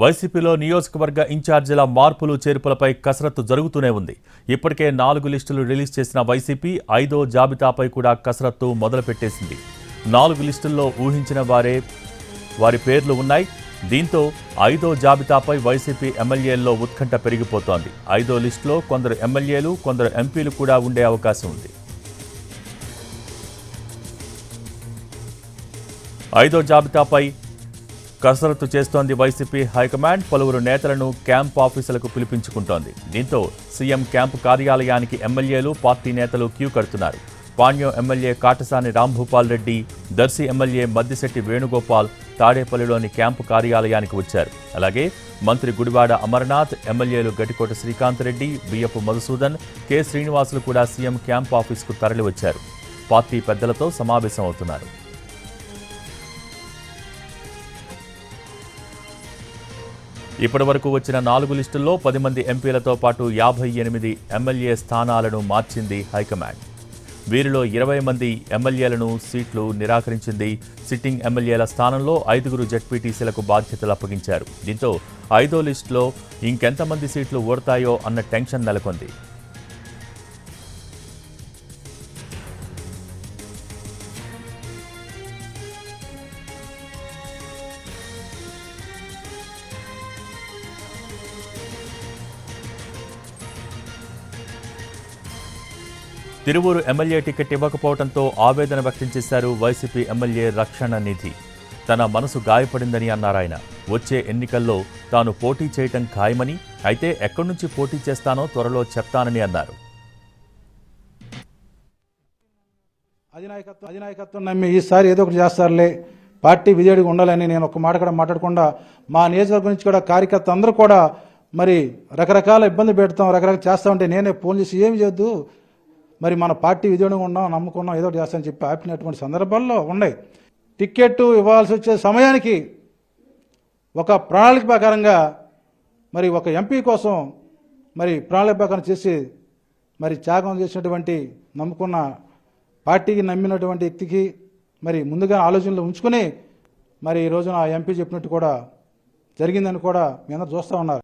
వైసీపీలో నియోజకవర్గ ఇన్ఛార్జీల మార్పులు చేర్పులపై కసరత్తు జరుగుతూనే ఉంది. ఇప్పటికే నాలుగు లిస్టులు రిలీజ్ చేసిన వైసీపీ ఐదో జాబితాపై కూడా కసరత్తు మొదలుపెట్టేసింది. నాలుగు లిస్టుల్లో ఊహించిన వారే వారి పేర్లు ఉన్నాయి. దీంతో ఐదో జాబితాపై వైసీపీ ఎమ్మెల్యేల్లో ఉత్కంఠ పెరిగిపోతోంది. ఐదో లిస్టులో కొందరు ఎమ్మెల్యేలు కొందరు ఎంపీలు కూడా ఉండే అవకాశం ఉంది. ఐదో జాబితాపై కసరత్తు చేస్తోంది వైసీపీ హైకమాండ్. పలువురు నేతలను క్యాంప్ ఆఫీసులకు పిలిపించుకుంటోంది. దీంతో సీఎం క్యాంపు కార్యాలయానికి ఎమ్మెల్యేలు పార్టీ నేతలు క్యూ కడుతున్నారు. పాణ్యం ఎమ్మెల్యే కాటసాని రాంభూపాల్ రెడ్డి దర్శి ఎమ్మెల్యే మద్దిశెట్టి వేణుగోపాల్ తాడేపల్లిలోని క్యాంపు కార్యాలయానికి వచ్చారు. అలాగే మంత్రి గుడివాడ అమర్నాథ్ ఎమ్మెల్యేలు గటికోట శ్రీకాంత్ రెడ్డి బియ్యపు మధుసూదన్ కె. శ్రీనివాసులు కూడా సీఎం క్యాంప్ ఆఫీసుకు తరలివచ్చారు. పార్టీ పెద్దలతో సమావేశం అవుతున్నారు ఇప్పటి వరకు వచ్చిన నాలుగు లిస్టుల్లో పది మంది ఎంపీలతో పాటు యాభై ఎనిమిది ఎమ్మెల్యే స్థానాలను మార్చింది హైకమాండ్. వీరిలో ఇరవై మంది ఎమ్మెల్యేలను సీట్లు నిరాకరించింది సిట్టింగ్ ఎమ్మెల్యేల స్థానంలో ఐదుగురు జడ్పీటీసీలకు బాధ్యతలు అప్పగించారు. దీంతో ఐదో లిస్టులో ఇంకెంతమంది సీట్లు ఓడతాయో అన్న టెన్షన్ నెలకొంది. తిరువూరు ఎమ్మెల్యే టికెట్ ఇవ్వకపోవడంతో ఆవేదన వ్యక్తం చేశారు వైసీపీ ఎమ్మెల్యే రక్షణ నిధి. తన మనసు గాయపడిందని అన్నారాయన వచ్చే ఎన్నికల్లో తాను పోటీ చేయటం ఖాయమని అయితే ఎక్కడి నుంచి పోటీ చేస్తానో త్వరలో చెప్తానని అన్నారు. అధినాయకత్వం అధినాయకత్వం నమ్మి ఈసారి ఏదో ఒకటి చేస్తారులే. పార్టీ విజయుడిగా ఉండాలని నేను ఒక మాట కూడా మాట్లాడకుండా మా నియోజకవర్గం నుంచి కూడా కార్యకర్త అందరూ కూడా మరి రకరకాల ఇబ్బంది పెడతాం రకరకాల చేస్తామంటే నేనే ఫోన్ చేసి ఏమి చేయొద్దు? మరి మన పార్టీ విజయుడిగా ఉన్నాం నమ్ముకున్నాం ఏదో చేస్తామని చెప్పి ఆపినటువంటి సందర్భాల్లో ఉన్నాయి. టికెట్ ఇవ్వాల్సి వచ్చే సమయానికి ఒక ప్రణాళిక ప్రకారంగా మరి ఒక ఎంపీ కోసం మరి ప్రణాళిక ప్రకారం చేసి మరి త్యాగం చేసినటువంటి నమ్ముకున్న పార్టీకి నమ్మినటువంటి వ్యక్తికి మరి ముందుగా ఆలోచనలు ఉంచుకొని మరి ఈ రోజున ఆ ఎంపీ చెప్పినట్టు కూడా జరిగిందని కూడా మీ అందరూ చూస్తూ ఉన్నారు.